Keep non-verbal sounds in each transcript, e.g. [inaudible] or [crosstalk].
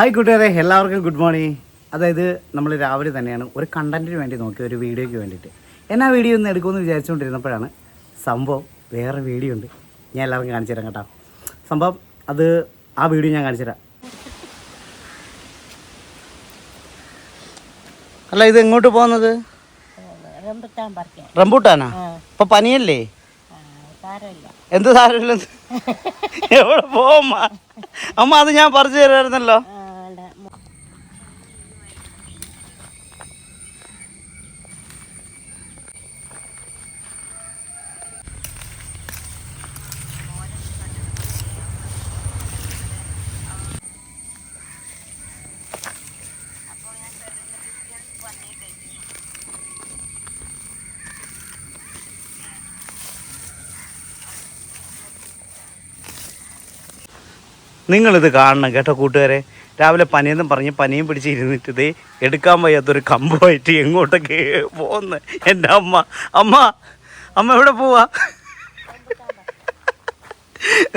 Hi കൂട്ടുകാരെ. എല്ലാവർക്കും good morning അതായത് നമ്മൾ രാവിലെ തന്നെയാണ് ഒരു കണ്ടന്റിന് വേണ്ടി നോക്കിയ ഒരു വീഡിയോയ്ക്ക് വേണ്ടിയിട്ട്. എന്നാ വീഡിയോ ഒന്ന് എടുക്കുമെന്ന് വിചാരിച്ചുകൊണ്ടിരുന്നപ്പോഴാണ് സംഭവം വേറെ വീഡിയോ ഉണ്ട്. ഞാൻ എല്ലാവർക്കും കാണിച്ചു തരാം കേട്ടോ. സംഭവം അത് ആ വീഡിയോ ഞാൻ കാണിച്ചു തരാം. അല്ല ഇത് എങ്ങോട്ട് പോകുന്നത്? റംബൂട്ടാനാ? ഇപ്പൊ പനിയല്ലേ? എന്ത് സാരമില്ല എവിടെ പോവാ അമ്മ അത് ഞാൻ പറിച്ചു തരായിരുന്നല്ലോ ആ, ഉണ്ട്. മ- നിങ്ങളിത് കാണണം കേട്ടോ കൂട്ടുകാരെ. രാവിലെ പനിയെന്നും പറഞ്ഞ് പനിയും പിടിച്ച് ഇരുന്നിട്ടത് എടുക്കാൻ വയ്യാത്തൊരു കമ്പമായിട്ട് എങ്ങോട്ടൊക്കെ പോകുന്നു. എന്റെ അമ്മ അമ്മ അമ്മ എവിടെ പോവാ?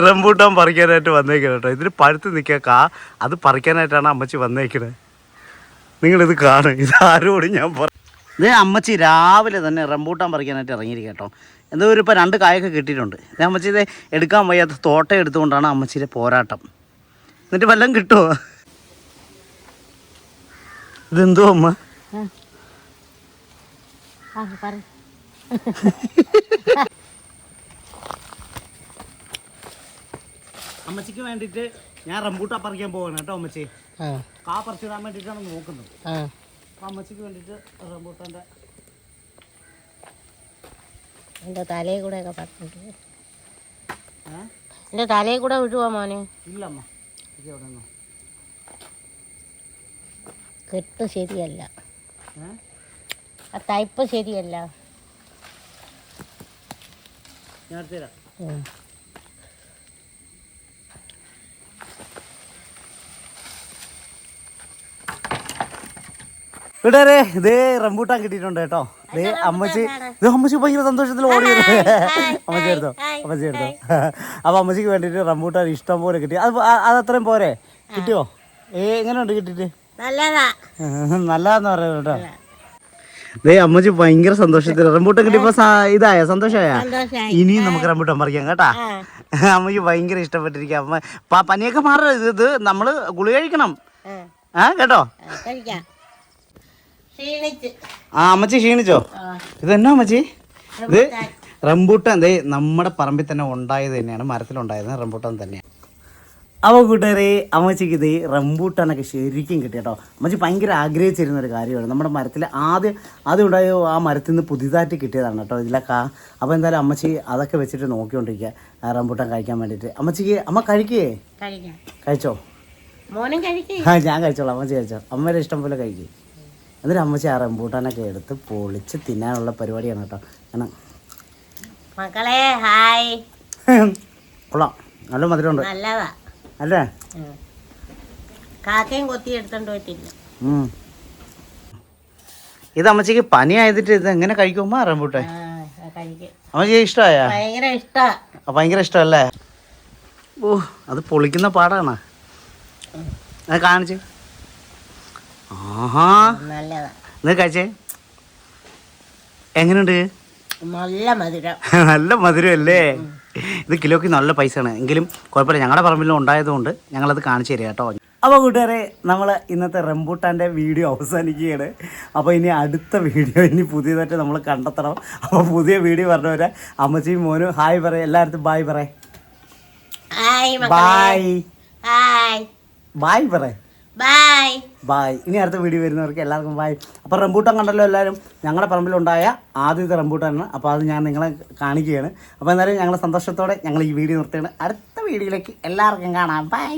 റംബൂട്ടാൻ പറിക്കാനായിട്ട് വന്നേക്കണം കേട്ടോ. ഇതിന് പഴുത്ത് നിൽക്കുക കാ അത് പറിക്കാനായിട്ടാണ് അമ്മച്ചി വന്നേക്കണത് നിങ്ങളിത് കാണും. ഇത് ആരോട് ഞാൻ പറ ഇത് അമ്മച്ചി രാവിലെ തന്നെ റംബൂട്ടാൻ പറിക്കാനായിട്ട് ഇറങ്ങിയിരിക്കുക കേട്ടോ. എന്തോ ഒരു ഇപ്പോൾ രണ്ട് കായൊക്കെ കിട്ടിയിട്ടുണ്ട്. അമ്മച്ചി ഇത് എടുക്കാൻ വയ്യാത്ത തോട്ടം എടുത്തുകൊണ്ടാണ് അമ്മച്ചിയുടെ പോരാട്ടം. എന്നിട്ട് വല്ലതും കിട്ടുമോ ഇതെന്തോ അമ്മ. അമ്മച്ചിക്ക് വേണ്ടിട്ട് ഞാൻ റംബൂട്ടാ പറിക്കാൻ പോവാണ് കേട്ടോ അമ്മച്ചി. ആ, കാ പറിച്ചിടാൻ വേണ്ടിട്ടാണ് നോക്കുന്നത്. അമ്മച്ചിക്ക് വേണ്ടിട്ട് റംബൂട്ടാന്റെ എന്റെ തലയിൽ കൂടെ ഒക്കെ പറഞ്ഞിട്ട് എന്റെ തലയിൽ കൂടെ വിഴുവാ മോനെ? ഇല്ല നിന്നോ കെട്ട് ശരിയല്ല. ആ തയ്പ്പ് ശരിയല്ല. ഞാൻ തരാം. ദേ ഇതേ റംബൂട്ടാൻ കിട്ടിയിട്ടുണ്ട് കേട്ടോ. ദേ അമ്മച്ചി ഇത് അമ്മച്ചി ഭയങ്കര സന്തോഷത്തിൽ ഓടി വരുന്നത് അമ്മച്ചി എടുത്തോ അമ്മച്ചി എടുത്തോ. [laughs] അപ്പൊ അമ്മച്ചിക്ക് വേണ്ടിട്ട് റംബൂട്ടാൻ ഇഷ്ടം പോലെ കിട്ടി. അത് അത് അത്രയും പോരെ? കിട്ടിയോ? ഏ എങ്ങനെയുണ്ട് കിട്ടിട്ട് നല്ലതാ. [laughs] നല്ലതാന്ന് പറയുന്നത് കേട്ടോ. ദേ അമ്മച്ചി ഭയങ്കര സന്തോഷത്തിൽ റംബൂട്ടാൻ കിട്ടിയപ്പോ ഇതായ? സന്തോഷമായ ഇനിയും നമുക്ക് റംബൂട്ടാൻ പറിക്കാം കേട്ടാ. [laughs] അമ്മയ്ക്ക് ഭയങ്കര ഇഷ്ടപ്പെട്ടിരിക്കുക അമ്മ പനിയൊക്കെ മാറരുത്. ഇത് നമ്മൾ ഗുളി കഴിക്കണം. ആ, ആ കേട്ടോ? ആ, അമ്മച്ചി ക്ഷീണിച്ചോ? ഇതെന്നാ അമ്മച്ചി? ഇത് റംബൂട്ടാൻ. ദേ നമ്മുടെ പറമ്പിൽ തന്നെ ഉണ്ടായത് തന്നെയാണ്. മരത്തിലുണ്ടായത് റംബൂട്ടാൻ തന്നെയാണ്. അപ്പോൾ കൂട്ടുകാരെ അമ്മച്ചിക്ക് ഇത് റംബൂട്ടാനൊക്കെ ശരിക്കും കിട്ടി കേട്ടോ. അമ്മച്ചി ഭയങ്കര ആഗ്രഹിച്ചിരുന്ന ഒരു കാര്യമാണ്. നമ്മുടെ മരത്തിൽ ആദ്യം ആദ്യം ഉണ്ടായ ആ മരത്തിൽ നിന്ന് പുതിയതായിട്ട് കിട്ടിയതാണ് കേട്ടോ ഇതിലൊക്കെ. അപ്പോൾ എന്തായാലും അമ്മച്ചി അതൊക്കെ വെച്ചിട്ട് നോക്കിക്കൊണ്ടിരിക്കുക റംബൂട്ടാൻ കഴിക്കാൻ വേണ്ടിയിട്ട്. അമ്മച്ചിക്ക് അമ്മ കഴിക്കേ? കഴിക്കാം. കഴിച്ചോ? മോനും കഴിക്കേ. ആ ഞാൻ കഴിച്ചോളാം. അമ്മച്ചി കഴിച്ചോ? അമ്മയുടെ ഇഷ്ടം പോലെ കഴിക്കും. എന്നിട്ട് അമ്മച്ചി ആ റംബൂട്ടാനൊക്കെ എടുത്ത് പൊളിച്ച് തിന്നാനുള്ള പരിപാടിയാണ് കേട്ടോ. കാരണം മക്കളെ ഹായ്. കൊള്ളാം. നല്ല മധുരമുണ്ട്. നല്ലതാ. അല്ലേ? കാക്കയും കൊത്തി എടുത്തോണ്ട് പോയിട്ടില്ല. ഇത് അമ്മച്ചിക്ക് പനി ആയതിട്ട് ഇത് എങ്ങനെ കഴിക്കുമ്പോ റംബൂട്ടാൻ? അമ്മച്ചി ഇഷ്ടമായ ഭയങ്കര ഇഷ്ടാ. ഭയങ്കര ഇഷ്ടമല്ലേ? ഓ അത് പൊളിക്കുന്ന പാടാണ്. അത് കാണിച്ച്. ആഹാ. നല്ലതാ. ഇത് കഴിച്ചേ എങ്ങനെയുണ്ട് നല്ല മധുരം. [laughs] നല്ല മധുരമല്ലേ ഇത് കിലോയ്ക്ക് നല്ല പൈസയാണ്. എങ്കിലും കുഴപ്പമില്ല. ഞങ്ങളുടെ പറമ്പിലും ഉണ്ടായതുകൊണ്ട് ഞങ്ങളത് കാണിച്ചു തരാം കേട്ടോ. അപ്പോൾ കൂട്ടുകാരെ നമ്മൾ ഇന്നത്തെ റംബൂട്ടാന്റെ വീഡിയോ അവസാനിക്കുകയാണ്. അപ്പോൾ ഇനി അടുത്ത വീഡിയോ ഇനി പുതിയതായിട്ട് നമ്മൾ കണ്ടെത്തണം. അപ്പോൾ പുതിയ വീഡിയോ പറഞ്ഞവരെ അമ്മച്ചിയും മോനും ഹായ് പറയാം. എല്ലായിടത്തും ബായ് പറയേ. ബായ് ബായ് പറയേ. ബായ് ബൈ ഇനി അടുത്ത വീഡിയോ വരുന്നവർക്ക് എല്ലാവർക്കും ബൈ അപ്പോൾ റംബൂട്ടാൻ കണ്ടല്ലോ എല്ലാവരും? ഞങ്ങളുടെ പറമ്പിലുണ്ടായ ആദ്യത്തെ റംബൂട്ടാനാണ്. അപ്പോൾ അത് ഞാൻ നിങ്ങളെ കാണിക്കുകയാണ്. അപ്പോൾ എന്തായാലും ഞങ്ങളുടെ സന്തോഷത്തോടെ ഞങ്ങൾ ഈ വീഡിയോ നിർത്തുകയാണ്. അടുത്ത വീഡിയോയിലേക്ക് എല്ലാവർക്കും കാണാം. ബൈ